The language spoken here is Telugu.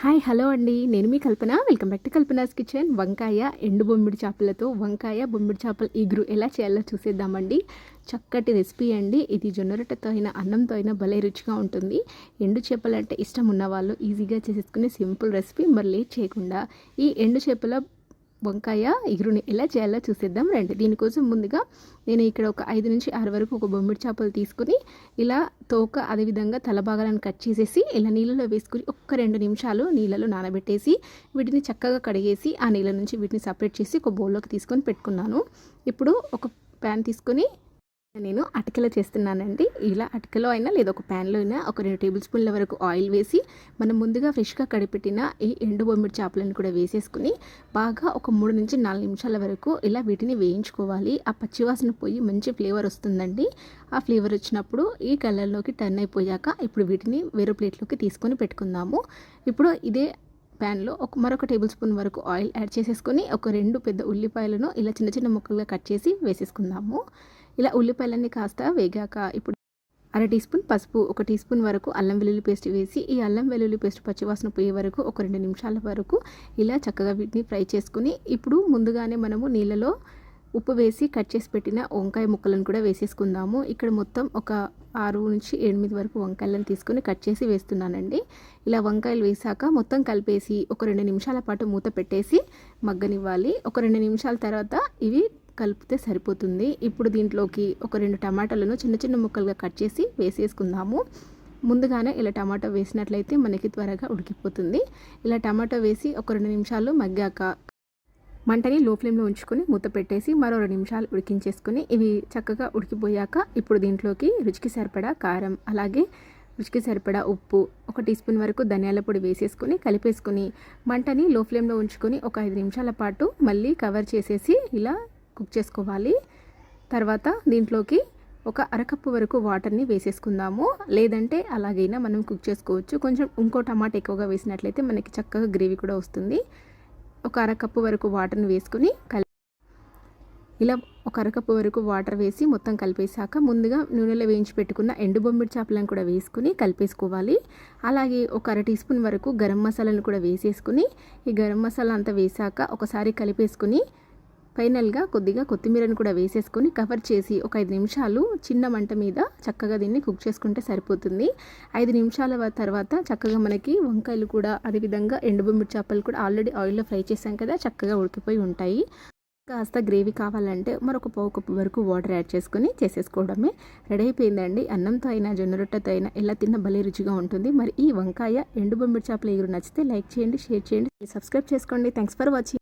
హాయ్ హలో అండి. నేను మీ Kalpana. Welcome back to Kalpana's kitchen. వంకాయ ఎండు బొమ్మిడి చేపలతో వంకాయ బొమ్మిడి చేపల ఈగురు ఎలా చేయాలో చూసేద్దామండి. చక్కటి రెసిపీ అండి. ఇది జొన్న రొట్టెతో అయినా అన్నంతో అయినా భలే రుచిగా ఉంటుంది. ఎండు చేపలు అంటే ఇష్టం ఉన్న వాళ్ళు ఈజీగా చేసేసుకునే సింపుల్ రెసిపీ మరి లేట్ చేయకుండా. ఈ ఎండు చేపల వంకాయ ఇగురుని ఎలా చేయాలో చూసేద్దాం రండి. దీనికోసం ముందుగా నేను ఇక్కడ ఒక ఐదు నుంచి ఆరు వరకు ఒక బొమ్మిడి చేపలు తీసుకుని ఇలా తోక అదేవిధంగా తల భాగాలను కట్ చేసేసి ఇలా నీళ్ళలో వేసుకుని ఒక్క రెండు నిమిషాలు నీళ్ళలో నానబెట్టేసి వీటిని చక్కగా కడిగేసి ఆ నీళ్ళ నుంచి వీటిని సపరేట్ చేసి ఒక బౌల్లోకి తీసుకొని పెట్టుకున్నాను. ఇప్పుడు ఒక ప్యాన్ తీసుకొని నేను అటుకలో చేస్తున్నానండి. ఇలా అటుకలో అయినా లేదా ఒక ప్యాన్లో అయినా ఒక రెండు టేబుల్ స్పూన్ల వరకు ఆయిల్ వేసి మనం ముందుగా ఫ్రెష్గా కడిపెట్టిన ఈ ఎండు బొమ్మిడి చేపలను కూడా వేసేసుకుని బాగా ఒక మూడు నుంచి నాలుగు నిమిషాల వరకు ఇలా వీటిని వేయించుకోవాలి. ఆ పచ్చివాసన పోయి మంచి ఫ్లేవర్ వస్తుందండి. ఆ ఫ్లేవర్ వచ్చినప్పుడు ఈ కలర్లోకి టర్న్ అయిపోయాక ఇప్పుడు వీటిని వేరే ప్లేట్లోకి తీసుకొని పెట్టుకుందాము. ఇప్పుడు ఇదే ప్యాన్లో ఒక మరొక టేబుల్ స్పూన్ వరకు ఆయిల్ యాడ్ చేసేసుకొని ఒక రెండు పెద్ద ఉల్లిపాయలను ఇలా చిన్న చిన్న ముక్కలుగా కట్ చేసి వేసేసుకుందాము. ఇలా ఉల్లిపాయలన్నీ కాస్త వేగాక ఇప్పుడు అర టీ స్పూన్ పసుపు ఒక టీ స్పూన్ వరకు అల్లం వెల్లుల్లి పేస్ట్ వేసి ఈ అల్లం వెల్లుల్లి పేస్ట్ పచ్చివాసన పోయే వరకు ఒక రెండు నిమిషాల వరకు ఇలా చక్కగా వీటిని ఫ్రై చేసుకుని ఇప్పుడు ముందుగానే మనము నీళ్ళలో ఉప్పు వేసి కట్ చేసి పెట్టిన వంకాయ ముక్కలను కూడా వేసేసుకుందాము. ఇక్కడ మొత్తం ఒక ఆరు నుంచి ఎనిమిది వరకు వంకాయలను తీసుకొని కట్ చేసి వేస్తున్నానండి. ఇలా వంకాయలు వేసాక మొత్తం కలిపేసి ఒక రెండు నిమిషాల పాటు మూత పెట్టేసి మగ్గనివ్వాలి. ఒక రెండు నిమిషాల తర్వాత ఇవి కలిపితే సరిపోతుంది. ఇప్పుడు దీంట్లోకి ఒక రెండు టమాటాలను చిన్న చిన్న ముక్కలుగా కట్ చేసి వేసేసుకుందాము. ముందుగానే ఇలా టమాటో వేసినట్లయితే మనకి త్వరగా ఉడికిపోతుంది. ఇలా టమాటో వేసి ఒక రెండు నిమిషాలు మగ్గాక మంటని లో ఫ్లేమ్లో ఉంచుకొని మూత పెట్టేసి మరో రెండు నిమిషాలు ఉడికించేసుకొని ఇవి చక్కగా ఉడికిపోయాక ఇప్పుడు దీంట్లోకి రుచికి సరిపడా కారం అలాగే రుచికి సరిపడా ఉప్పు ఒక టీ స్పూన్ వరకు ధనియాల పొడి వేసేసుకొని కలిపేసుకొని మంటని లో ఫ్లేమ్లో ఉంచుకొని ఒక ఐదు నిమిషాల పాటు మళ్ళీ కవర్ చేసేసి ఇలా కుక్ చేసుకోవాలి. తర్వాత దీంట్లోకి ఒక అరకప్పు వరకు వాటర్ని వేసేసుకుందాము. లేదంటే అలాగైనా మనం కుక్ చేసుకోవచ్చు. కొంచెం ఇంకో టమాటా ఎక్కువగా వేసినట్లయితే మనకి చక్కగా గ్రేవీ కూడా వస్తుంది. ఒక అరకప్పు వరకు వాటర్ని వేసుకుని కలి ఇలా ఒక అరకప్పు వరకు వాటర్ వేసి మొత్తం కలిపేసాక ముందుగా నూనెలో వేయించి పెట్టుకున్న ఎండు బొమ్మిడి చేపలను కూడా వేసుకుని కలిపేసుకోవాలి. అలాగే ఒక అర టీ స్పూన్ వరకు గరం మసాలాను కూడా వేసేసుకుని ఈ గరం మసాలా అంతా వేసాక ఒకసారి కలిపేసుకుని ఫైనల్గా కొద్దిగా కొత్తిమీరను కూడా వేసేసుకొని కవర్ చేసి ఒక ఐదు నిమిషాలు చిన్న మంట మీద చక్కగా దీన్ని కుక్ చేసుకుంటే సరిపోతుంది. ఐదు నిమిషాల తర్వాత చక్కగా మనకి వంకాయలు కూడా అదేవిధంగా ఎండుబొమ్మిడి చేపలు కూడా ఆల్రెడీ ఆయిల్లో ఫ్రై చేసాం కదా చక్కగా ఉడికిపోయి ఉంటాయి. కాస్త గ్రేవీ కావాలంటే మరొక పావు కప్పు వరకు వాటర్ యాడ్ చేసుకొని చేసేసుకోవడమే. రెడీ అయిపోయిందండి. అన్నంతో అయినా జొన్న రొట్టెతో అయినా ఎలా తిన్న భలే రుచిగా ఉంటుంది. మరి ఈ వంకాయ ఎండు బొమ్మిడి చేపల ఎగురు నచ్చితే లైక్ చేయండి షేర్ చేయండి సబ్స్క్రైబ్ చేసుకోండి. Thanks for watching.